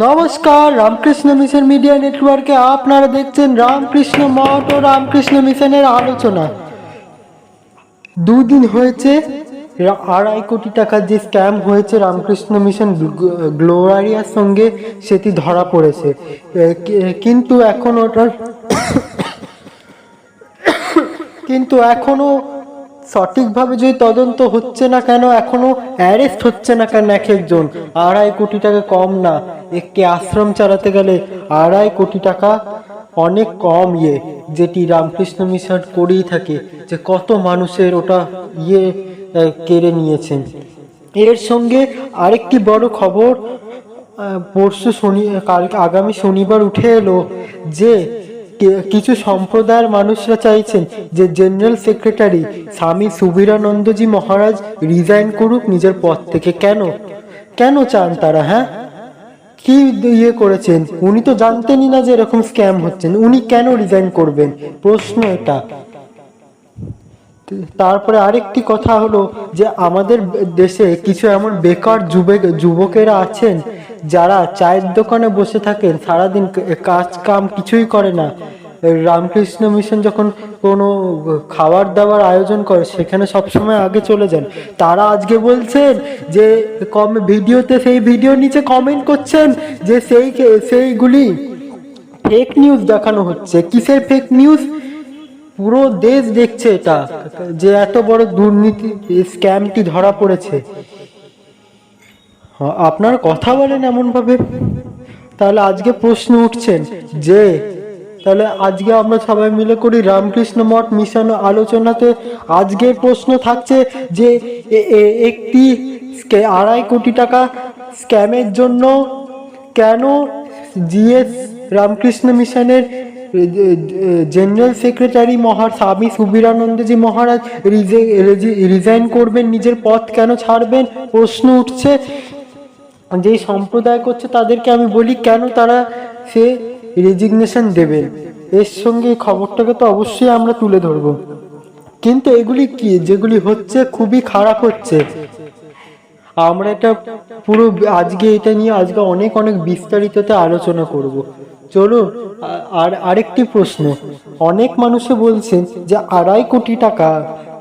নমস্কার, Ramakrishna mission media নেটওয়ার্কে আপনারা দেখছেন রামকৃষ্ণ মঠ ও রামকৃষ্ণ মিশনের আলোচনা। দুদিন হয়েছে আড়াই কোটি টাকার যে স্ক্যাম হয়েছে রামকৃষ্ণ মিশন গ্লো- গ্লোরিয়ার সঙ্গে, সেটি ধরা পড়েছে। কিন্তু এখন ওটার কিন্তু এখনও সঠিকভাবে যদি তদন্ত হচ্ছে না কেন, এখনও অ্যারেস্ট হচ্ছে না কেন এক একজন? আড়াই কোটি টাকা কম না। একটি আশ্রম চালাতে গেলে আড়াই কোটি টাকা অনেক কম ইয়ে যেটি রামকৃষ্ণ মিশন করেই থাকে, যে কত মানুষের ওটা ইয়ে কেড়ে নিয়েছেন। এর সঙ্গে আরেকটি বড় খবর পরশু শনি আগামী শনিবার উঠে এলো যে কিছু সম্প্রদায়ের মানুষরা চাইছেন যে জেনারেল সেক্রেটারি স্বামী সুবীরানন্দজি মহারাজ রিজাইন করুক নিজের পদ থেকে। কেন? কেন চান তারা হ্যাঁ? কি ইয়ে করেছেন? উনি তো জানতেনই না যে এরকম স্ক্যাম হচ্ছেন। উনি কেন রিজাইন করবেন? প্রশ্ন এটা। তারপরে আরেকটি কথা হলো যে আমাদের দেশে কিছু এমন বেকার যুবক যুবকেরা আছেন যারা চায়ের দোকানে বসে থাকেন, সারাদিন কাজ কাম কিছুই করে না। রামকৃষ্ণ মিশন যখন কোনো খাবার দাবার আয়োজন করে, সেখানে সবসময় আগে চলে যান। তারা আজকে বলছেন যে, কম ভিডিওতে সেই ভিডিও নিচে কমেন্ট করছেন যে, সেই সেইগুলি ফেক নিউজ দেখানো হচ্ছে। কিসের ফেক নিউজ পুরো দেশ দেখছে এটা, যে এত বড় দুর্নীতি স্ক্যামটি ধরা পড়েছে। আপনার কথা বলেন এমন ভাবে তাহলে আজকে প্রশ্ন উঠছেন যে, তাহলে আজকে আমরা সবাই মিলে করি রামকৃষ্ণ মঠ মিশন আলোচনাতে। আজকের প্রশ্ন থাকছে যে একটি আড়াই কোটি টাকা স্ক্যামের জন্য কেন জিএস রামকৃষ্ণ মিশনের জেনারেল সেক্রেটারি মহার স্বামী সুবীরানন্দজি মহারাজ রিজে- রিজাইন করবেন, নিজের পথ কেন ছাড়বেন? প্রশ্ন উঠছে যেই সম্প্রদায় করছে তাদেরকে আমি বলি, কেন তারা সে রেজিগনেশন দেবেন এর সঙ্গে এই খবরটাকে তো অবশ্যই আমরা তুলে ধরবো। কিন্তু এগুলি কি? যেগুলি হচ্ছে, খুবই খারাপ হচ্ছে। আমরা এটা পুরো আজকে এটা নিয়ে আজকে অনেক অনেক বিস্তারিততে আলোচনা করব। চলুন আর আরেকটি প্রশ্ন। অনেক মানুষে বলছেন যে আড়াই কোটি টাকা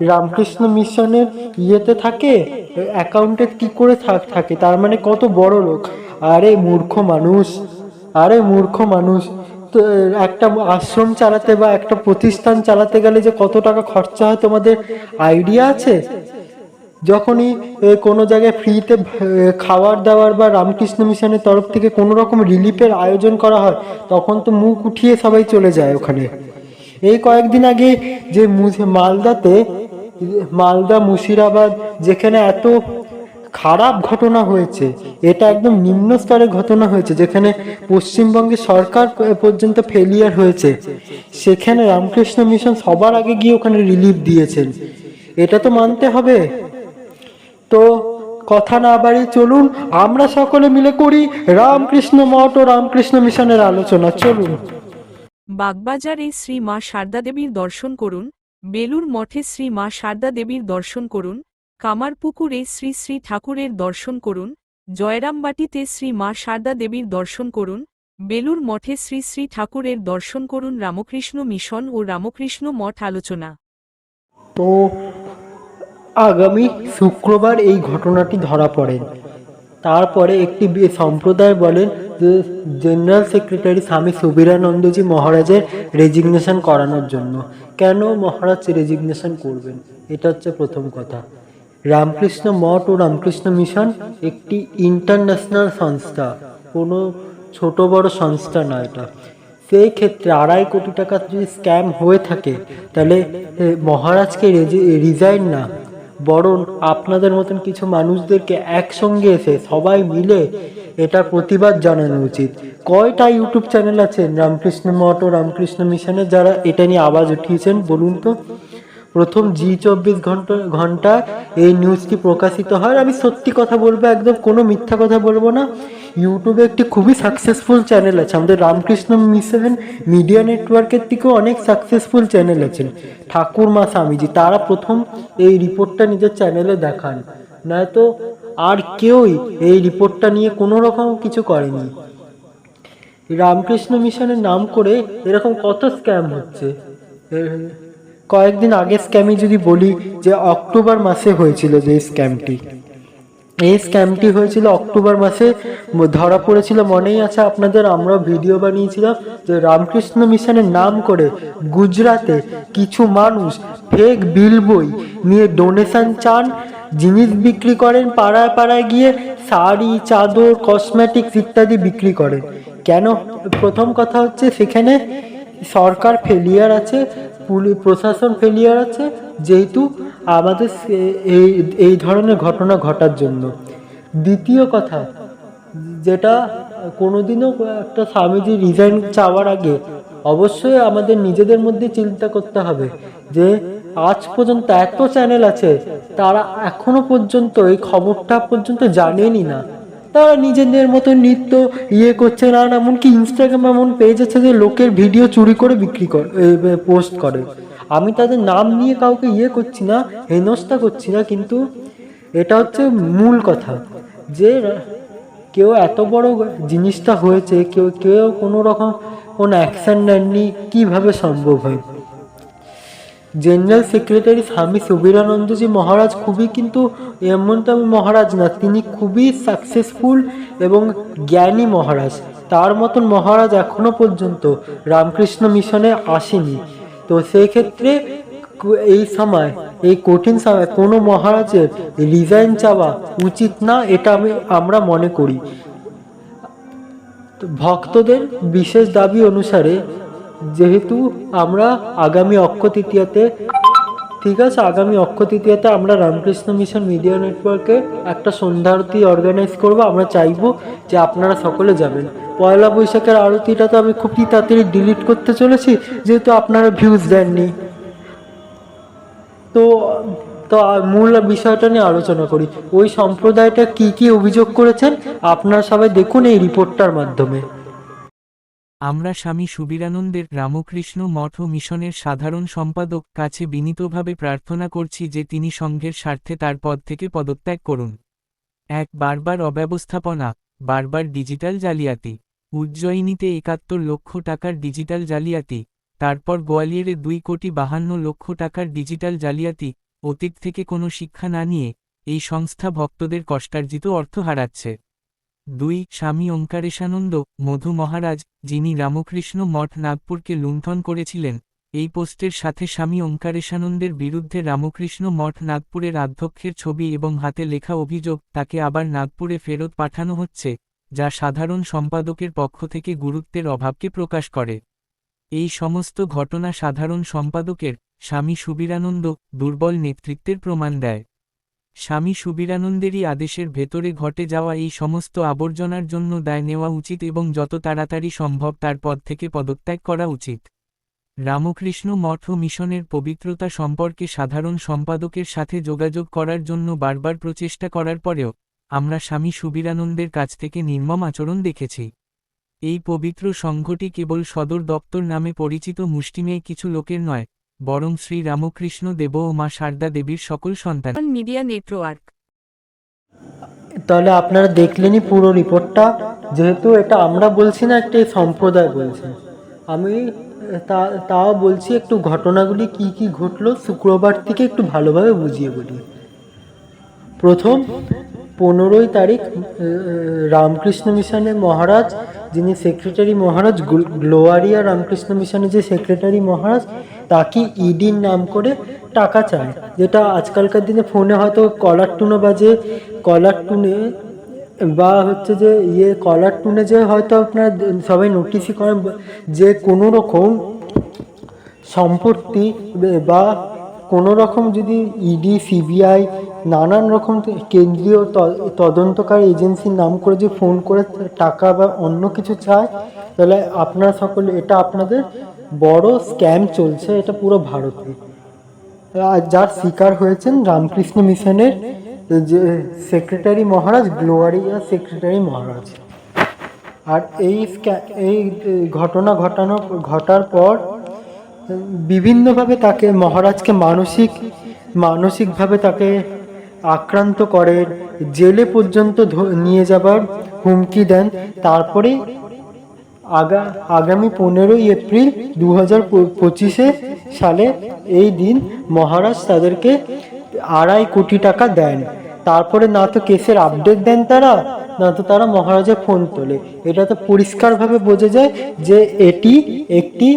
রামকৃষ্ণ মিশনের ইয়েতে থাকে? অ্যাকাউন্টে কি করে থাকে তার মানে কত বড় লোক। আরে মূর্খ মানুষ। আরে মূর্খ মানুষ। তো, একটা আশ্রম চালাতে বা একটা প্রতিষ্ঠান চালাতে গেলে যে কত টাকা খরচা হয় তোমাদের আইডিয়া আছে? যখনই কোনো জায়গায় ফ্রিতে খাবার দাবার বা রামকৃষ্ণ মিশনের তরফ থেকে কোনো রকম রিলিফের আয়োজন করা হয়, তখন তো মুখ উঠিয়ে সবাই চলে যায় ওখানে। এই কয়েকদিন আগে যে মুজ- মালদাতে মালদা মুর্শিদাবাদ, যেখানে এত খারাপ ঘটনা হয়েছে। এটা একদম নিম্ন স্তরের ঘটনা হয়েছে, যেখানে পশ্চিমবঙ্গে সরকার পর্যন্ত ফেলিয়ার হয়েছে। সেখানে রামকৃষ্ণ মিশন সবার আগে গিয়ে ওখানে রিলিফ দিয়েছেন। এটা তো মানতে হবে। তো কথা না বাড়ি চলুন, আমরা সকলে মিলে করি রামকৃষ্ণ মঠ ও রামকৃষ্ণ মিশনের আলোচনা। চলুন। বাগবাজারে শ্রী মা শারদা দেবীর দর্শন করুন। বেলুর মঠে শ্রী মা শারদা দেবীর দর্শন করুন কামারপুকুরে শ্রী শ্রী ঠাকুরের দর্শন করুন, জয়রামবাটিতে শ্রী মা শারদা দেবীর দর্শন করুন, বেলুর মঠে শ্রী শ্রী ঠাকুরের দর্শন করুন রামকৃষ্ণ মিশন ও রামকৃষ্ণ মঠ আলোচনা। তো আগামী শুক্রবার এই ঘটনাটি ধরা পড়েন তারপরে একটি সম্প্রদায় বলেন যে জেনারেল সেক্রেটারি স্বামী সুবীরানন্দজি মহারাজের রেজিগনেশন করানোর জন্য। কেন মহারাজ রেজিগনেশন করবেন? এটা হচ্ছে প্রথম কথা। রামকৃষ্ণ মঠ ও রামকৃষ্ণ মিশন একটি ইন্টারন্যাশনাল সংস্থা, কোনো ছোট বড় সংস্থা না এটা। সেই ক্ষেত্রে আড়াই কোটি টাকা যদি স্ক্যাম হয়ে থাকে, তাহলে মহারাজকে রিজাইন না। বরং আপনাদের মতন কিছু মানুষদেরকে একসঙ্গে এসে সবাই মিলে এটার প্রতিবাদ জানানো উচিত। কয়টা ইউটিউব চ্যানেল আছে? রামকৃষ্ণ মঠ ও রামকৃষ্ণ মিশনের যারা এটা নিয়ে আওয়াজ উঠিয়েছেন, বলুন তো। প্রথম জি চব্বিশ ঘণ্টা ঘণ্টা এই নিউজটি প্রকাশিত হয়। আমি সত্যি কথা বলব, একদম কোনো মিথ্যা কথা বলব না। ইউটিউবে একটি খুবই সাকসেসফুল চ্যানেল আছে। আমাদের রামকৃষ্ণ মিশন মিডিয়া নেটওয়ার্কের থেকেও অনেক সাকসেসফুল চ্যানেল আছেন ঠাকুরমা স্বামীজি, তারা প্রথম এই রিপোর্টটা নিজের চ্যানেলে দেখান। নয়তো আর কেউই এই রিপোর্টটা নিয়ে কোনো রকম কিছু করেনি। রামকৃষ্ণ মিশনের নাম করে এরকম কত স্ক্যাম হচ্ছে? কয়েকদিন আগে স্ক্যামই যদি বলি যে অক্টোবর মাসে হয়েছিল যে স্ক্যামটি। এই স্ক্যামটি হয়েছিল অক্টোবর মাসে, ধরা পড়েছিল মনেই আছে আপনাদের, আমরা ভিডিও বানিয়েছিলাম যে রামকৃষ্ণ মিশনের নাম করে গুজরাটে কিছু মানুষ ফেক বিল বই নিয়ে ডোনেশন চান, জিনিস বিক্রি করেন, পাড়ায় পাড়ায় গিয়ে শাড়ি, চাদর কসমেটিক্স ইত্যাদি বিক্রি করেন। কেন? প্রথম কথা হচ্ছে সেখানে সরকার ফেলিয়ার আছে পুলিশ প্রশাসন ফেলিয়ার আছে, যেহেতু আমাদের এই এই ধরনের ঘটনা ঘটার জন্য। দ্বিতীয় কথা, যেটা কোনোদিনও একটা স্বামীজি রিজাইন চাওয়ার আগে অবশ্যই আমাদের নিজেদের মধ্যে চিন্তা করতে হবে যে, আজ পর্যন্ত এত চ্যানেল আছে, তারা এখনও পর্যন্ত এই খবরটা পর্যন্ত জানেনই না। তারা নিজেদের মতো নৃত্য ইয়ে করছে, না এমনকি ইনস্টাগ্রাম এমন পেজ আছে যে লোকের ভিডিও চুরি করে বিক্রি করে পোস্ট করে। আমি তাদের নাম নিয়ে কাউকে ইয়ে করছি না, হেনস্থা করছি না, কিন্তু এটা হচ্ছে মূল কথা যে কেউ এত বড় জিনিসটা হয়েছে, কেউ কেউ কোনো রকম কোনো অ্যাকশন নেননি, কীভাবে সম্ভব হয়? জেনারেল সেক্রেটারি স্বামী সুবীরানন্দজি মহারাজ খুবই কিন্তু এমন মহারাজ না, তিনি খুবই সাকসেসফুল এবং জ্ঞানী মহারাজ। তার মতন মহারাজ এখনও পর্যন্ত রামকৃষ্ণ মিশনে আসেনি। তো সেই ক্ষেত্রে এই সময়, এই কঠিন সময় কোনো মহারাজের রিজাইন চাওয়া উচিত না, এটা আমি, আমরা মনে করি। ভক্তদের বিশেষ দাবি অনুসারে যেহেতু আমরা আগামী অক্ষ তৃতীয়াতে ঠিক আছে, আগামী অক্ষ তৃতীয়াতে আমরা রামকৃষ্ণ মিশন মিডিয়া নেটওয়ার্কে একটা সন্ধ্যারতি অর্গানাইজ করব। আমরা চাইব যে আপনারা সকলে যাবেন। পয়লা বৈশাখের আরতিটা তো আমি খুবই তাড়াতাড়ি ডিলিট করতে চলেছি, যেহেতু আপনারা ভিউজ দেননি। তো তো মূল বিষয়টা নিয়ে আলোচনা করি। ওই সম্প্রদায়টা কি কি অভিযোগ করেছেন? আপনারা সবাই দেখুন এই রিপোর্টটার মাধ্যমে। আমরা স্বামী সুবীরানন্দের রামকৃষ্ণ মঠ ও মিশনের সাধারণ সম্পাদক কাছে বিনীতভাবে প্রার্থনা করছি যে তিনি সংঘের স্বার্থে তার পদ থেকে পদত্যাগ করুন। এক বারবার অব্যবস্থাপনা, বারবার ডিজিটাল জালিয়াতি, উজ্জয়িনীতে একাত্তর লক্ষ টাকার ডিজিটাল জালিয়াতি, তারপর গোয়ালিয়রে দুই কোটি বাহান্ন লক্ষ টাকার ডিজিটাল জালিয়াতি, অতীত থেকে কোনো শিক্ষা না নিয়ে এই সংস্থা ভক্তদের কষ্টার্জিত অর্থ হারাচ্ছে। দুই, স্বামী ওঙ্কারেশানন্দ মধু মহারাজ, যিনি রামকৃষ্ণ মঠ নাগপুরকে লুণ্ঠন করেছিলেন। এই পোস্টের সাথে স্বামী ওঙ্কারেশানন্দের বিরুদ্ধে রামকৃষ্ণ মঠ নাগপুরের অধ্যক্ষের ছবি এবং হাতে লেখা অভিযোগ তাকে আবার নাগপুরে ফেরত পাঠানো হচ্ছে, যা সাধারণ সম্পাদকের পক্ষ থেকে গুরুত্বের অভাবকে প্রকাশ করে। এই সমস্ত ঘটনা সাধারণ সম্পাদকের, স্বামী সুবীরানন্দ, দুর্বল নেতৃত্বের প্রমাণ দেয়। স্বামী সুবীরানন্দেরই আদেশের ভেতরে ঘটে যাওয়া এই সমস্ত আবর্জনার জন্য দায় নেওয়া উচিত এবং যত তাড়াতাড়ি সম্ভব তার পদ থেকে পদত্যাগ করা উচিত। রামকৃষ্ণ মঠ ও মিশনের পবিত্রতা সম্পর্কে সাধারণ সম্পাদকের সাথে যোগাযোগ করার জন্য বারবার প্রচেষ্টা করার পরেও, আমরা স্বামী সুবীরানন্দের কাছ থেকে নির্মম আচরণ দেখেছি। এই পবিত্র সংঘটি কেবল সদর দপ্তর নামে পরিচিত মুষ্টিমেয় কিছু লোকের নয় বরং শ্রী রামকৃষ্ণ দেব ও মা সারদা দেবীর সকল সন্তান। মিডিয়া নেটওয়ার্ক তাহলে আপনারা দেখলেনই পুরো রিপোর্টটা যেহেতু এটা আমরা বলছি না একটা সম্প্রদায় বলছে। আমি তা তাও বলছি একটু ঘটনাগুলি কি কি ঘটলো শুক্রবার থেকে একটু ভালোভাবে বুঝিয়ে বলি। প্রথম পনেরোই তারিখ রামকৃষ্ণ মিশনের মহারাজ যিনি সেক্রেটারি মহারাজ, গ্লো- গ্লোয়ারিয়া রামকৃষ্ণ মিশনের যে সেক্রেটারি মহারাজ, তাকে ইডির নাম করে টাকা চায় যেটা আজকালকার দিনে ফোনে হয়তো কলার টুনে বাজে। কলার টুনে বা হচ্ছে যে ইয়ে কলার টুনে যে হয়তো আপনার সবাই নোটিশই করেন, যে কোনো রকম সম্পত্তি বা কোনো রকম যদি ইডি সিবিআই নানান রকম কেন্দ্রীয় তদন্তকারী এজেন্সির নাম করে যে ফোন করে টাকা বা অন্য কিছু চায়, তাহলে আপনারা সকলে, এটা আপনাদের বড় স্ক্যাম চলছে, এটা পুরো ভারতে। যার শিকার হয়েছেন রামকৃষ্ণ মিশনের যে সেক্রেটারি মহারাজ, গ্লোয়ারিয়া সেক্রেটারি মহারাজ। আর এই স্ক্যা- এই ঘটনা ঘটানো, ঘটার পর বিভিন্নভাবে তাকে, মহারাজকে মানসিক, মানসিকভাবে তাকে আক্রান্ত করে, জেলে পর্যন্ত নিয়ে যাবার হুমকি দেন। তারপরে আগা, আগামী পনেরোই এপ্রিল দু হাজার পঁচিশে সালে এই দিন মহারাজ তাদেরকে আড়াই কোটি টাকা দেন। তারপরে না তো কেসের আপডেট দেন তারা না তো তারা মহারাজের ফোন তোলে। এটা তো পরিষ্কারভাবে বোঝা যায় যে এটি একটি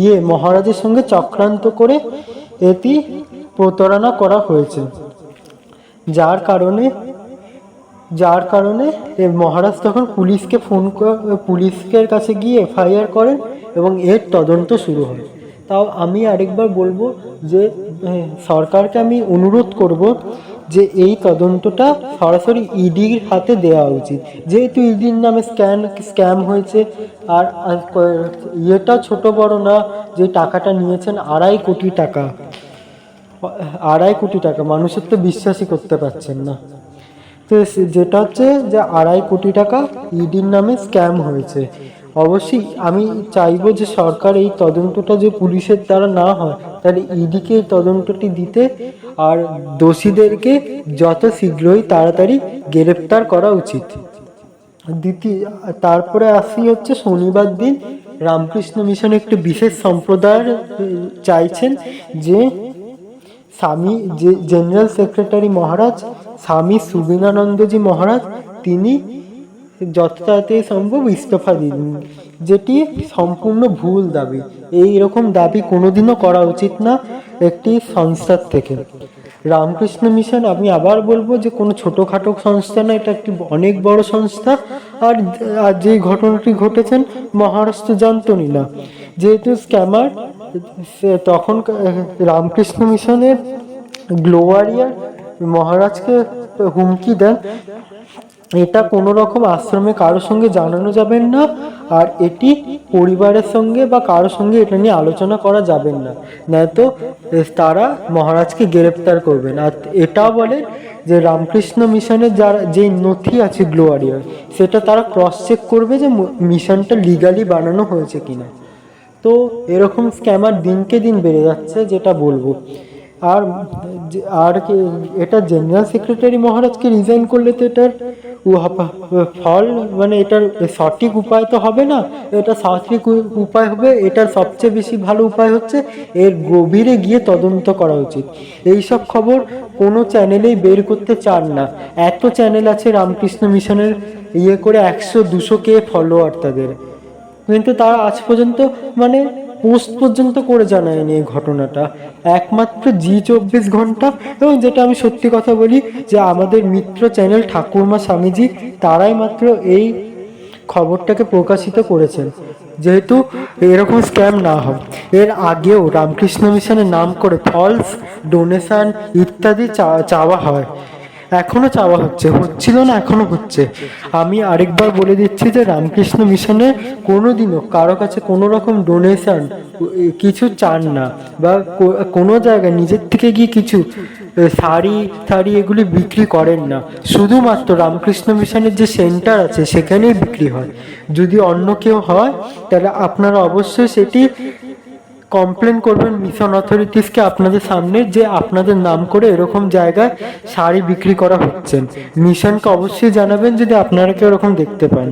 ইয়ে মহারাজের সঙ্গে চক্রান্ত করে এটি প্রতারণা করা হয়েছে। যার কারণে যার কারণে মহারাজ তখন পুলিশকে ফোন পুলিশের কাছে গিয়ে এফআইআর করেন এবং এর তদন্ত শুরু হয়। তাও আমি আরেকবার বলব যে সরকারকে আমি অনুরোধ করব যে এই তদন্তটা সরাসরি ইডির হাতে দেওয়া উচিত। যেহেতু ইডির নামে স্ক্যান, স্ক্যাম হয়েছে, আর ইয়েটা ছোট বড় না, যে টাকাটা নিয়েছেন আড়াই কোটি টাকা। আড়াই কোটি টাকা, মানুষের তো বিশ্বাসই করতে পারছেন না। তো যেটা হচ্ছে যে আড়াই কোটি টাকা ইডির নামে স্ক্যাম হয়েছে। অবশ্যই আমি চাইব যে সরকার এই তদন্তটা যে পুলিশের দ্বারা না হয় তাহলে ইডিকে তদন্তটি দিতে আর দোষীদেরকে যত শীঘ্রই তাড়াতাড়ি গ্রেপ্তার করা উচিত। দ্বিতীয়, তারপরে আসি হচ্ছে শনিবার দিন রামকৃষ্ণ মিশন একটি বিশেষ সম্প্রদায়ের চাইছেন যে স্বামী, যে জেনারেল সেক্রেটারি মহারাজ, স্বামী সুবিনানন্দজি মহারাজ, তিনি যত তাড়াতাড়ি সম্ভব ইস্তফা দিন। যেটি সম্পূর্ণ ভুল দাবি। এই রকম দাবি কোনোদিনও করা উচিত না একটি সংস্থার থেকে। রামকৃষ্ণ মিশন, আমি আবার বলব যে কোনো ছোটোখাটো সংস্থা না, এটা একটি অনেক বড় সংস্থা। আর আর যে ঘটনাটি ঘটেছেন, মহারাষ্ট্র জানতনি না যেহেতু স্ক্যামার তখন রামকৃষ্ণ মিশনের গ্লোয়ারিয়ার মহারাজকে হুমকি দেন। এটা কোনো রকম আশ্রমে কারোর সঙ্গে জানানো যাবেন না, আর এটি পরিবারের সঙ্গে বা কারোর সঙ্গে এটা নিয়ে আলোচনা করা যাবেন না। নয়তো তারা মহারাজকে গ্রেপ্তার করবেন। আর এটাও বলে যে রামকৃষ্ণ মিশনের যারা যে নথি আছে গ্লোয়ারিয়ার, সেটা তারা ক্রস চেক করবে যে মিশনটা লিগালি বানানো হয়েছে কিনা। তো এরকম স্ক্যামার দিনকে দিন বেড়ে যাচ্ছে, যেটা বলব। আর আর কি, এটা জেনারেল সেক্রেটারি মহারাজকে রিজাইন করলে তো এটার ফল মানে এটার সঠিক উপায় তো হবে না, এটা সঠিক উপায় হবে, এটার সবচেয়ে বেশি ভালো উপায় হচ্ছে এর গভীরে গিয়ে তদন্ত করা উচিত। এই সব খবর কোনো চ্যানেলেই বের করতে চান না। এত চ্যানেল আছে রামকৃষ্ণ মিশনের ইয়ে করে একশো দুশো কে ফলোয়ার তাদের। কিন্তু তারা আজ পর্যন্ত মানে পোস্ট পর্যন্ত করে জানায়নি এই ঘটনাটা। একমাত্র জি চব্বিশ ঘণ্টা। এবং যেটা আমি সত্যি কথা বলি, যে আমাদের মিত্র চ্যানেল ঠাকুরমা স্বামীজি, তারাই মাত্র এই খবরটাকে প্রকাশিত করেছেন। যেহেতু এরকম স্ক্যাম না হয়। এর আগেও রামকৃষ্ণ মিশনের নাম করে ফলস, ডোনেশন ইত্যাদি চাওয়া হয়। এখনও চাওয়া হচ্ছে, হচ্ছিল না, এখনও হচ্ছে। আমি আরেকবার বলে দিচ্ছি যে রামকৃষ্ণ মিশনে কোনোদিনও কারও কাছে কোনো রকম ডোনেশন কিছু চান না। বা কোনো জায়গায় নিজের থেকে গিয়ে কিছু শাড়ি শাড়ি এগুলি বিক্রি করেন না। শুধুমাত্র রামকৃষ্ণ মিশনের যে সেন্টার আছে সেখানেই বিক্রি হয়। যদি অন্য কেউ হয়, তাহলে আপনারা অবশ্যই সেটি কমপ্লেন করবেন মিশন অথরিটিসকে আপনাদের সামনে যে আপনাদের নাম করে এরকম জায়গায় শাড়ি বিক্রি করা হচ্ছে। মিশনকে অবশ্যই জানাবেন যদি আপনারা কেউ এরকম দেখতে পান।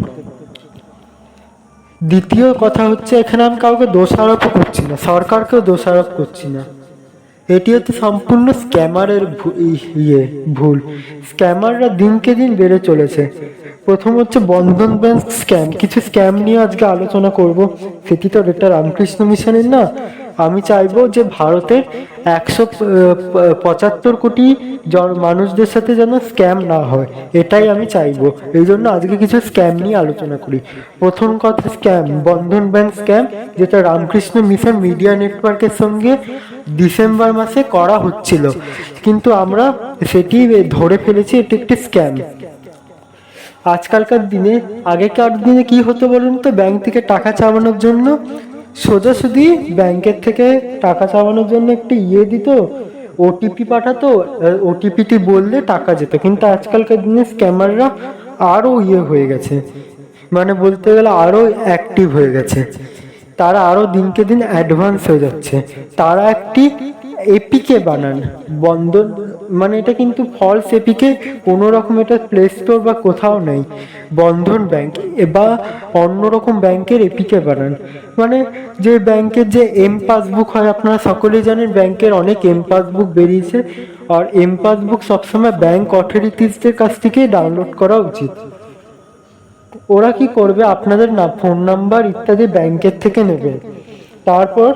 দ্বিতীয় কথা হচ্ছে, এখানে আমি কাউকে দোষারোপও করছি না, সরকারকেও দোষারোপ করছি না। এটি হচ্ছে সম্পূর্ণ স্ক্যামারের ইয়ে ভুল। স্ক্যামাররা দিনকে দিন বেড়ে চলেছে। প্রথম হচ্ছে বন্ধন ব্যাংক স্ক্যাম। কিছু স্ক্যাম নিয়ে আজকে আলোচনা করব। সেটি তো এটা রামকৃষ্ণ মিশনের না। আমি চাইব যে ভারতের একশো পঁচাত্তর কোটি জন- মানুষদের সাথে যেন স্ক্যাম না হয়। এটাই আমি চাইব। এই জন্য আজকে কিছু স্ক্যাম নিয়ে আলোচনা করি। প্রথম কথা স্ক্যাম, বন্ধন ব্যাংক স্ক্যাম, যেটা রামকৃষ্ণ মিশন মিডিয়া নেটওয়ার্কের সঙ্গে ডিসেম্বর মাসে করা হচ্ছিল। কিন্তু আমরা সেটি ধরে ফেলেছি, এটি একটি স্ক্যাম। আজকালকার দিনে আগেকার দিনে কি হতো বলুন তো? ব্যাংক থেকে টাকা চাওয়ানোর জন্য সোজাসুজি ব্যাংকের থেকে টাকা চাওয়ানোর জন্য একটি ইয়ে দিত, ওটিপি পাঠাতো ওটিপিটি বললে টাকা যেত। কিন্তু আজকালকার দিনে স্ক্যামাররা আরও ইয়ে হয়ে গেছে। মানে বলতে গেলে আরও অ্যাক্টিভ হয়ে গেছে। তারা আরও দিনকে দিন অ্যাডভান্স হয়ে যাচ্ছে। তারা একটি এপিকে বানান। বন্ধন মানে এটা কিন্তু ফলস এপিকে কোনো রকম এটা প্লে স্টোর বা কোথাও নেই। বন্ধন ব্যাংক বা অন্যরকম ব্যাংকের এপিকে বানান। মানে যে ব্যাংকের যে এম পাসবুক হয়, আপনারা সকলেই জানেন ব্যাংকের অনেক এম পাসবুক বেরিয়েছে। আর এম পাসবুক সবসময় ব্যাংক অথরিটিসদের কাছ থেকে ডাউনলোড করা উচিত। ওরা কি করবে? আপনাদের না ফোন নাম্বার ইত্যাদি ব্যাংকের থেকে নেবে। তারপর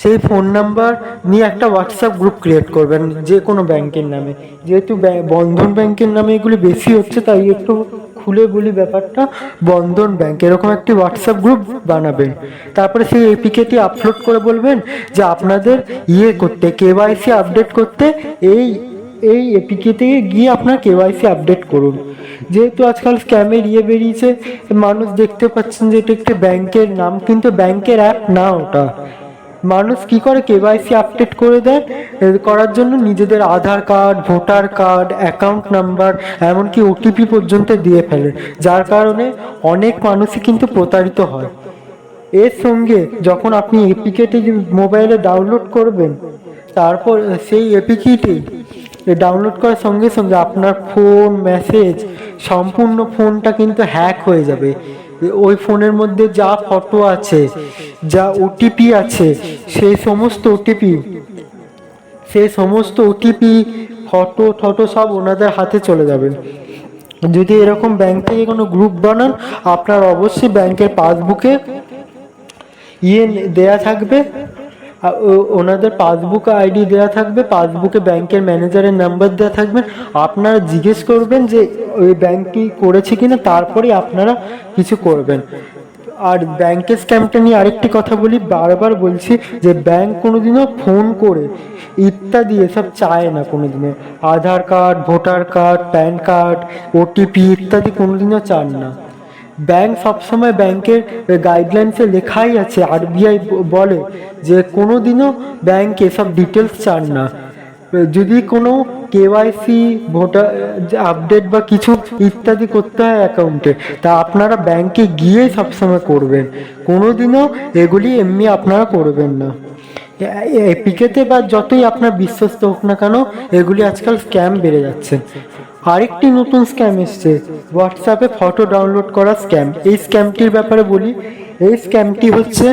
সেই ফোন নাম্বার নিয়ে একটা হোয়াটসঅ্যাপ গ্রুপ ক্রিয়েট করবেন, যে কোনো ব্যাংকের নামে। যেহেতু বন্ধন ব্যাংকের নামে এগুলি বেশি হচ্ছে, তাই একটু খুলে বলি ব্যাপারটা। বন্ধন ব্যাংক এরকম একটি হোয়াটসঅ্যাপ গ্রুপ বানাবেন। তারপরে সেই এপিকেটি আপলোড করে বলবেন যে আপনাদের ইয়ে করতে কেওয়াইসি আপডেট করতে এই এই এপিকে থেকে গিয়ে আপনার কেওয়াইসি আপডেট করুন। যেহেতু আজকাল স্ক্যামের ইয়ে বেরিয়েছে, মানুষ দেখতে পাচ্ছেন যে এটা একটি ব্যাংকের নাম, কিন্তু ব্যাংকের অ্যাপ না ওটা। মানুষ কি করে কেওয়াইসি আপডেট করে দেয়? করার জন্য নিজেদের Aadhaar card, voter card account number এমনকি ওটিপি পর্যন্ত দিয়ে ফেলে। যার কারণে অনেক মানুষই কিন্তু প্রতারিত হয়। এর সঙ্গে যখন আপনি এপিকেটি মোবাইলে ডাউনলোড করবেন, তারপর সেই এপিকিটি ডাউনলোড করার সঙ্গে সঙ্গে আপনার ফোন মেসেজ সম্পূর্ণ ফোনটা কিন্তু হ্যাক হয়ে যাবে। ওই ফোনের মধ্যে যা ফটো আছে, যা ওটিপি আছে, সেই সমস্ত ওটিপি সেই সমস্ত ওটিপি ফটো ফটো সব ওনাদের হাতে চলে যাবে। যদি এরকম ব্যাংক থেকে কোনো গ্রুপ বানান, আপনার অবশ্যই ব্যাংকের পাসবুকে ইয়ে দেয়া থাকবে। ওনাদের পাসবুক আইডি দেওয়া থাকবে, পাসবুকে ব্যাংকের ম্যানেজারের নাম্বার দেওয়া থাকবে। আপনারা জিজ্ঞেস করবেন যে, ওই ব্যাংকটি করেছে কিনা তারপরে আপনারা কিছু করবেন। আর ব্যাংকের স্ক্যামটা নিয়ে আরেকটি কথা বলি, বারবার বলছি যে, ব্যাংক কোনোদিনও ফোন করে ইত্যাদি এসব চায় না কোনোদিনও। Aadhaar card, voter card, PAN card, OTP ইত্যাদি কোনোদিনও চান না। ব্যাংক সবসময় ব্যাংকের গাইডলাইন্সে লেখাই আছে। আরবিআই বলে যে কোনো দিনও ব্যাংক এসব ডিটেলস চান না। যদি কোনো কেওয়াইসি ভোটার আপডেট বা কিছু ইত্যাদি করতে হয় অ্যাকাউন্টে তা আপনারা ব্যাংকে গিয়ে সবসময় করবেন। কোনোদিনও এগুলি এমনি আপনারা করবেন না। এপিকেতে বা যতই আপনার বিশ্বস্ত হোক না কেন, এগুলি আজকাল স্ক্যাম বেড়ে যাচ্ছে। আরেকটি নতুন স্ক্যাম এসছে। হোয়াটসঅ্যাপে ফটো ডাউনলোড করা স্ক্যাম এই স্ক্যামটির ব্যাপারে বলি, এই স্ক্যামটি হচ্ছে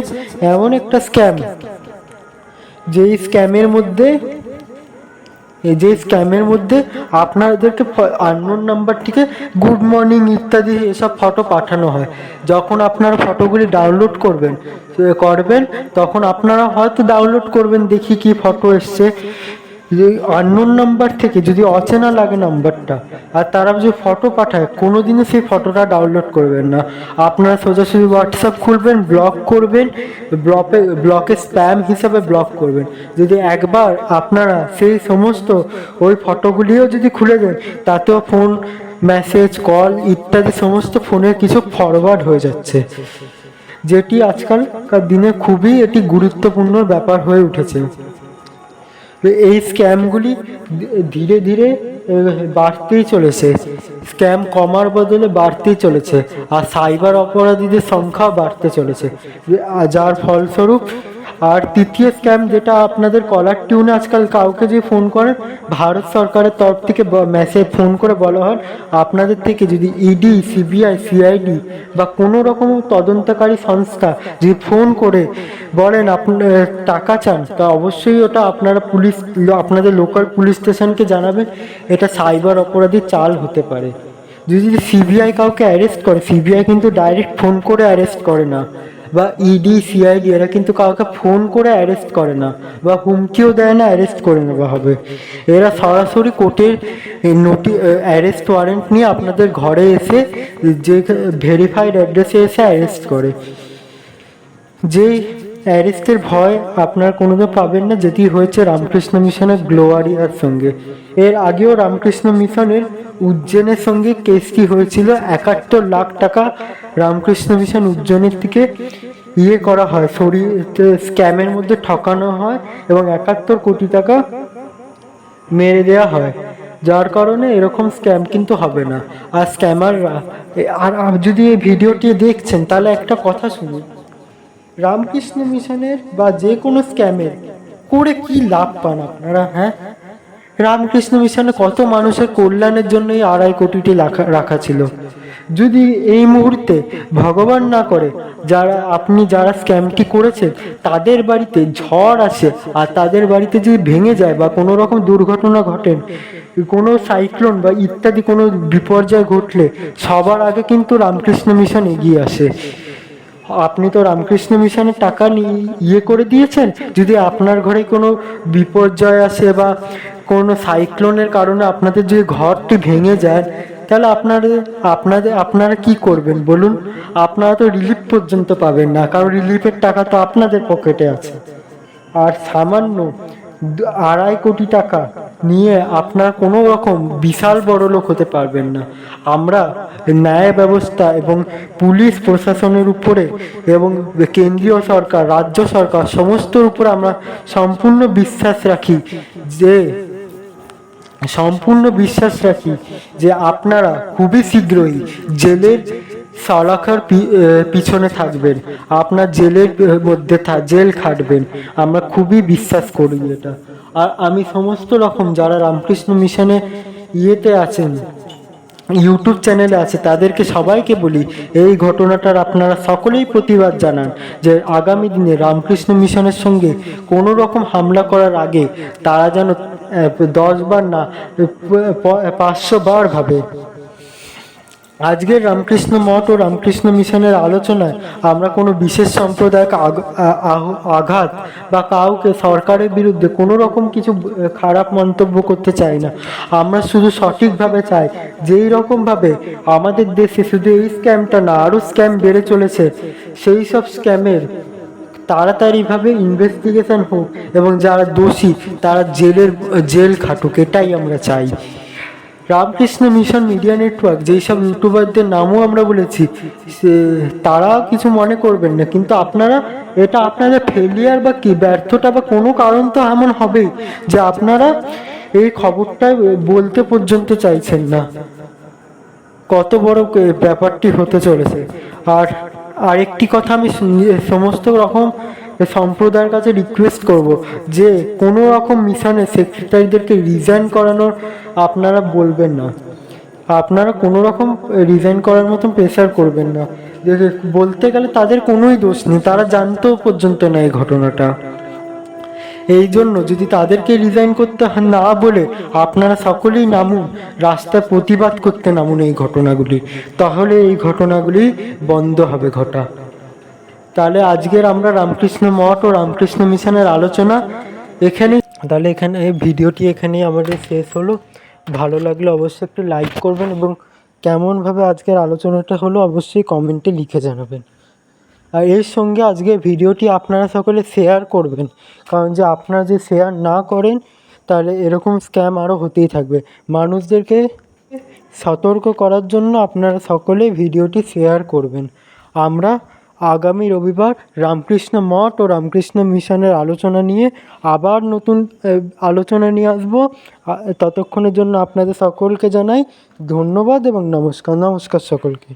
এমন একটা স্ক্যাম যে স্ক্যামের মধ্যে, এই যে স্ক্যামের মধ্যে আপনাদেরকে আননোন নাম্বার থেকে গুড মর্নিং ইত্যাদি এসব ফটো পাঠানো হয়। যখন আপনারা ফটোগুলি ডাউনলোড করবেন করবেন, তখন আপনারা হয়তো ডাউনলোড করবেন, দেখি কি ফটো এসছে। আননোন নাম্বার থেকে যদি অচেনা লাগে নাম্বারটা আর তারা যদি ফটো পাঠায় কোনো কোনোদিনও সেই ফটোটা ডাউনলোড করবেন না। আপনারা সোজাসুজি হোয়াটসঅ্যাপ খুলবেন ব্লক করবেন ব্লকে ব্লকে স্প্যাম হিসাবে ব্লক করবেন। যদি একবার আপনারা সেই সমস্ত ওই ফটোগুলিও যদি খুলে দেন, তাতেও ফোন মেসেজ কল ইত্যাদি সমস্ত ফোনের কিছু ফরওয়ার্ড হয়ে যাচ্ছে। যেটি আজকালকার দিনে খুবই এটি গুরুত্বপূর্ণ ব্যাপার হয়ে উঠেছে। এই স্ক্যামগুলি ধীরে ধীরে বাড়তেই চলেছে। স্ক্যাম কমার বদলে বাড়তেই চলেছে। আর সাইবার অপরাধীদের সংখ্যা বাড়তে চলেছে। যার ফলস্বরূপ আর তৃতীয় স্ক্যাম যেটা আপনাদের কলার টিউনে আজকাল কাউকে যে ফোন করেন ভারত সরকারের তরফ থেকে মেসেজ ফোন করে বলা হয়। আপনাদের থেকে যদি ইডি সিবিআই সিআইডি বা কোনো রকম তদন্তকারী সংস্থা যদি ফোন করে বলেন আপনার টাকা চান, তা অবশ্যই ওটা আপনারা পুলিশ, আপনাদের লোকাল পুলিশ স্টেশনকে জানাবেন। এটা সাইবার অপরাধীর চাল হতে পারে। যদি সিবিআই কাউকে অ্যারেস্ট করে সিবিআই কিন্তু ডাইরেক্ট ফোন করে অ্যারেস্ট করে না। বা ইডি সিআইডি এরা কিন্তু কাউকে ফোন করে অ্যারেস্ট করে না বা হুমকিও দেয় না অ্যারেস্ট করে নেওয়া হবে। এরা সরাসরি কোর্টের নোটি অ্যারেস্ট ওয়ারেন্ট নিয়ে আপনাদের ঘরে এসে যে ভেরিফাইড অ্যাড্রেসে এসে অ্যারেস্ট করে। যেই অ্যারেস্টের ভয় আপনার কোনোদিন পাবেন না, যেটি হয়েছে রামকৃষ্ণ মিশনের গ্লোয়ারিয়ার সঙ্গে। এর আগেও রামকৃষ্ণ মিশনের উজ্জৈনের সঙ্গে কেসটি হয়েছিল? একাত্তর লাখ টাকা রামকৃষ্ণ মিশন উজ্জৈনের থেকে ইয়ে করা হয় সরিয়ে স্ক্যামের মধ্যে ঠকানো হয় এবং একাত্তর কোটি টাকা মেরে দেওয়া হয়। যার কারণে এরকম স্ক্যাম কিন্তু হবে না। আর স্ক্যামাররা আর যদি এই ভিডিওটি দেখছেন, তাহলে একটা কথা শুনুন। রামকৃষ্ণ মিশনের বা যে কোনো স্ক্যামের করে কি লাভ পান আপনারা হ্যাঁ? রামকৃষ্ণ মিশনে কত মানুষের কল্যাণের জন্য এই আড়াই কোটিটি রাখা রাখা ছিল। যদি এই মুহূর্তে ভগবান না করে, যারা, আপনি যারা স্ক্যামটি করেছেন, তাদের বাড়িতে ঝড় আসে আর তাদের বাড়িতে যদি ভেঙে যায় বা কোনো রকম দুর্ঘটনা ঘটেন, কোনো সাইক্লোন বা ইত্যাদি কোনো বিপর্যয় ঘটলে সবার আগে কিন্তু রামকৃষ্ণ মিশন এগিয়ে আসে। আপনি তো রামকৃষ্ণ মিশনের টাকা নিয়ে ইয়ে করে দিয়েছেন, যদি আপনার ঘরে কোনো বিপর্যয় আসে বা কোনো সাইক্লোনের কারণে আপনাদের যদি ঘরটি ভেঙে যায়, তাহলে আপনাদের আপনাদের, আপনারা কি করবেন বলুন? আপনারা তো রিলিফ পর্যন্ত পাবেন না, কারণ রিলিফের টাকা তো আপনাদের পকেটে আছে। আর সামান্য আড়াই কোটি টাকা নিয়ে আপনার কোনো রকম বিশাল বড় লোক হতে পারবেন না। আমরা ন্যায় ব্যবস্থা এবং পুলিশ প্রশাসনের উপরে এবং কেন্দ্রীয় সরকার, রাজ্য সরকার সমস্তর উপরে আমরা সম্পূর্ণ বিশ্বাস রাখি যে সম্পূর্ণ বিশ্বাস রাখি যে আপনারা খুবই শীঘ্রই জেলের সলাখার পিছনে থাকবেন। আপনার জেলের মধ্যে থা- জেল খাটবেন। আমরা খুবই বিশ্বাস করি এটা। আর আমি সমস্ত রকম যারা রামকৃষ্ণ মিশনে ইয়েতে আছেন, ইউটিউব চ্যানেলে আছে, তাদেরকে সবাইকে বলি, এই ঘটনাটার আপনারা সকলেই প্রতিবাদ জানান যে আগামী দিনে রামকৃষ্ণ মিশনের সঙ্গে কোনো রকম হামলা করার আগে তারা যেন দশ বার না, পাঁচশো বার ভাবে। আজকের রামকৃষ্ণ মঠ ও রামকৃষ্ণ মিশনের আলোচনায় আমরা কোনো বিশেষ সম্প্রদায়ক আঘাত বা কাউকে সরকারের বিরুদ্ধে কোনো রকম কিছু খারাপ মন্তব্য করতে চাই না। আমরা শুধু সঠিকভাবে চাই, যেই রকমভাবে আমাদের দেশে শুধু এই স্ক্যামটা না আরও স্ক্যাম বেড়ে চলেছে। সেই সব স্ক্যামের তাড়াতাড়িভাবে ইনভেস্টিগেশন হোক এবং যারা দোষী, তারা জেলের, জেল খাটুক, এটাই আমরা চাই। রামকৃষ্ণ মিশন মিডিয়া নেটওয়ার্ক যেই সব ইউটিউবারদের নামও আমরা বলেছি, সে, তারা কিছু মনে করবেন না, কিন্তু আপনারা, এটা আপনাদের ফেলিয়ার বা কি, ব্যর্থতা বা কোনো কারণ তো এমন হবেই যে আপনারা এই খবরটা বলতে পর্যন্ত চাইছেন না। কত বড় ব্যাপারটি হতে চলেছে। আর আরেকটি কথা আমি সমস্ত রকম সম্প্রদায়ের কাছে রিকোয়েস্ট করব যে কোনো রকম মিশনে সেক্রেটারিদেরকে রিজাইন করানোর আপনারা বলবেন না। আপনারা কোনো রকম রিজাইন করার মতন প্রেশার করবেন না। বলতে গেলে তাদের কোনোই দোষ নেই, তারা জানতেও পর্যন্ত না এই ঘটনাটা। এই জন্য যদি তাদেরকে রিজাইন করতে না বলে, আপনারা সকলেই নামুন। রাস্তায় প্রতিবাদ করতে নামুন এই ঘটনাগুলি। তাহলে এই ঘটনাগুলি বন্ধ হবে ঘটা। তাহলে আজকের আমরা রামকৃষ্ণ মঠ ও রামকৃষ্ণ মিশনের আলোচনা এখানে তাহলে এখানে এই ভিডিওটি এখানেই আমাদের শেষ হলো। ভালো লাগলে অবশ্যই একটু লাইক করবেন এবং কেমনভাবে আজকের আলোচনাটা হলো অবশ্যই কমেন্টে লিখে জানাবেন। আর এর সঙ্গে আজকে ভিডিওটি আপনারা সকলে শেয়ার করবেন। কারণ যে আপনারা যে শেয়ার না করেন, তাহলে এরকম স্ক্যাম আরও হতেই থাকবে। মানুষদেরকে সতর্ক করার জন্য আপনারা সকলে ভিডিওটি শেয়ার করবেন। আমরা আগামী রবিবার রামকৃষ্ণ মঠ ও রামকৃষ্ণ মিশনের আলোচনা নিয়ে আবার নতুন আলোচনা নিয়ে আসব। ততক্ষণের জন্য আপনাদের সকলকে জানাই ধন্যবাদ এবং নমস্কার নমস্কার সকলকে।